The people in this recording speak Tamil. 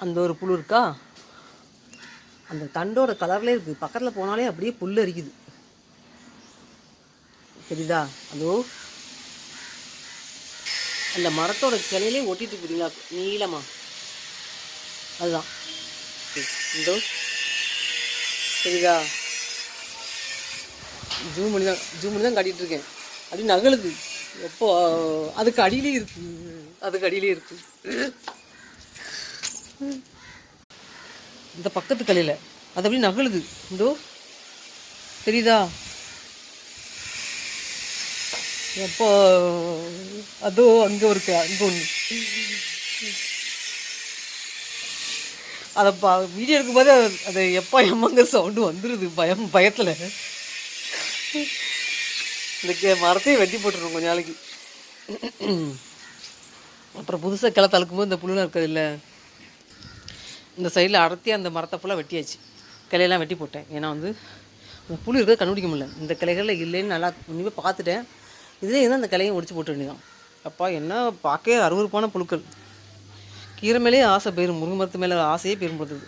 அந்த ஒரு புழு இருக்கா? அந்த தண்டோட கலர்லேயே இருக்குது பக்கத்தில் போனாலே அப்படியே புல் அரிக்குது. தெரியுதா? அதோ. அந்த மரத்தோட கிளையிலே ஒட்டிட்டு இருக்குதுங்களா நீளமா. அதுதான். இதோ. சரிதா ஜூம் பண்ணி தான் ஜூம் பண்ணி தான் காட்டிகிட்டு இருக்கேன். அப்படி நகலுது. எப்போ அதுக்கு அடியிலே இருக்கு. அதுக்கு அடியிலே இருக்கு. இந்த பக்கத்து கலையில். அது அப்படி நகழுது இந்தோ தெரியுதா? எப்போ அதோ அங்கே இருக்கு அங்கே ஒன்று அதை பா வீடியோ எடுக்கும்போது அது- அது எப்போ எம்மங்க சவுண்டு வந்துடுது பயம் பயத்தில். இந்த கே மரத்தையும் வெட்டி போட்டுருவோம் கொஞ்ச நாளைக்கு. அப்புறம் புதுசாக கிளை தழுக்கும்போது இந்த புல்லுலாம் இருக்குது இல்லை இந்த சைடில் அடர்த்தி அந்த மரத்தை ஃபுல்லாக வெட்டியாச்சு. கிளையெல்லாம் வெட்டி போட்டேன். ஏன்னா வந்து அந்த புழு இருக்கிறத கண்டுபிடிக்க முடியல. இந்த கிளைகளில் இல்லைன்னு நல்லா உண்மையாக பார்த்துட்டேன். இதுலேயே இருந்தால் அந்த கிளையும் ஒடிச்சு போட்டு வேண்டியதான் அப்பா என்ன பார்க்கவே அருவருப்பான புழுக்கள். கீரை மேலேயே ஆசை போயிடும் முருங்கை மரத்து மேலே ஆசையே பெரும்படுத்துது